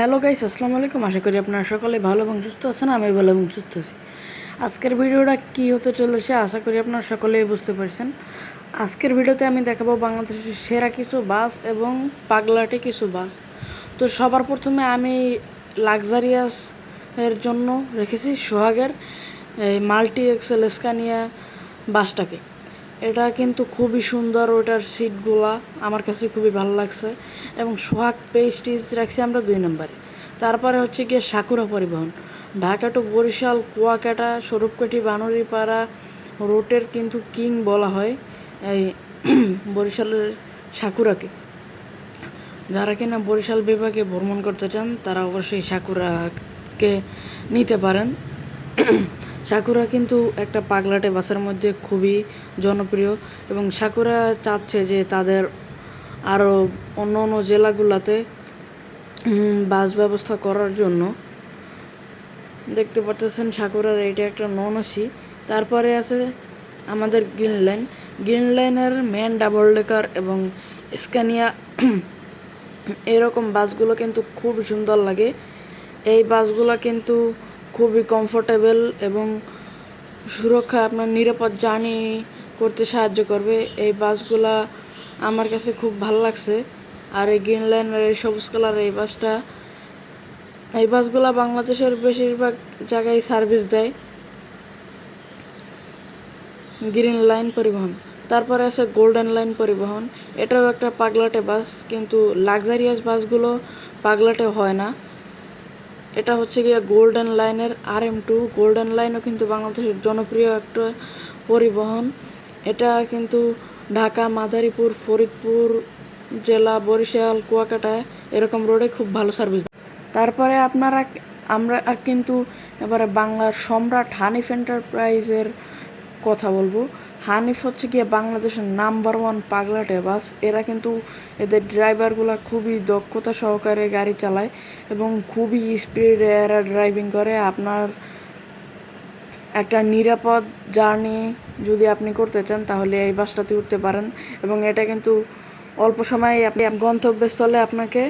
Hello guys, আসসালামু আলাইকুম। আশা করি আপনারা সকলে ভালো এবং সুস্থ আছেন আমি ভালো এবং সুস্থ আছি। আজকের ভিডিওটা কী হতে চলেছে আশা করি আপনারা সকলেই বুঝতে পারছেন। আজকের ভিডিওতে আমি দেখাবো বাংলাদেশের সেরা কিছু বাস এবং পাগলাটে কিছু বাস। তো সবার প্রথমে আমি লাক্সারিয়াস এর জন্য রেখেছি সোহাগের মাল্টি এক্সেল স্কানিয়া বাসটাকে। এটা কিন্তু খুবই সুন্দর ওটার সিটগুলা আমার কাছে খুবই ভালো লাগছে। এবং সোহাগ পেস্টিজ রাখছি আমরা দুই নম্বরে। তারপরে হচ্ছে গিয়ে সাকুরা পরিবহন। ঢাকা টু বরিশাল, কুয়াকাটা স্বরূপকাঠি বানরিপাড়া রোটের কিন্তু কিং বলা হয় এই বরিশালের সাকুরাকে। যারা কিনা বরিশাল বিভাগে ভ্রমণ করতে চান, তারা অবশ্যই সাকুরাকে নিতে পারেন। সাকুরা কিন্তু একটা পাগলাটে বাসের মধ্যে খুবই জনপ্রিয় এবং সাকুরা চাচ্ছে যে তাদের আরও অন্য অন্য জেলাগুলোতে বাস ব্যবস্থা করার জন্য। দেখতে পারতেছেন সাকুরার এটা একটা নন এসি তারপরে আছে আমাদের গ্রিন লাইন। গ্রিন লাইনের ম্যান ডাবল ডেকার এবং স্ক্যানিয়া, এরকম বাসগুলো কিন্তু খুব সুন্দর লাগে। এই বাসগুলো কিন্তু খুবই কমফোর্টেবল এবং সুরক্ষা আপনার নিরাপদ জার্নি করতে সাহায্য করবে। এই বাসগুলা আমার কাছে খুব ভালো লাগছে। আর এই গ্রিন লাইনের এই সবুজ কালার এই বাসটা, এই বাসগুলা বাংলাদেশের বেশিরভাগ জায়গায় সার্ভিস দেয়। গ্রিন লাইন পরিবহন। তারপরে আছে গোল্ডেন লাইন পরিবহন। এটাও একটা পাগলাটে বাস, কিন্তু লাক্সারিয়াস বাসগুলো পাগলাটে হয় না। এটা হচ্ছে গিয়ে গোল্ডেন লাইনের আর এম টু গোল্ডেন লাইনও কিন্তু বাংলাদেশের জনপ্রিয় একটা পরিবহন। এটা কিন্তু ঢাকা, মাদারীপুর, ফরিদপুর জেলা, বরিশাল, কুয়াকাটা এরকম রোডে খুব ভালো সার্ভিস তারপরে আপনারা আমরা কিন্তু এবারে বাংলার সম্রাট হানিফ এন্টারপ্রাইজের কথা বলব। হানিফ হচ্ছে গিয়ে বাংলাদেশের নাম্বার ওয়ান পাগলাটে বাস এরা কিন্তু এদের ড্রাইভারগুলো খুবই দক্ষতা সহকারে গাড়ি চালায় এবং খুবই স্পিডে এরা ড্রাইভিং করে। আপনার একটা নিরাপদ জার্নি যদি আপনি করতে চান, তাহলে এই বাসটাতে উঠতে পারেন এবং এটা কিন্তু অল্প সময়ে আপনি গন্তব্যস্থলে আপনাকে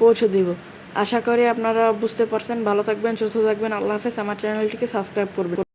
পৌঁছে দিব। আশা করি আপনারা বুঝতে পারছেন। ভালো থাকবেন, সুস্থ থাকবেন। আল্লাহ হাফেজ। আমার চ্যানেলটিকে সাবস্ক্রাইব করবেন।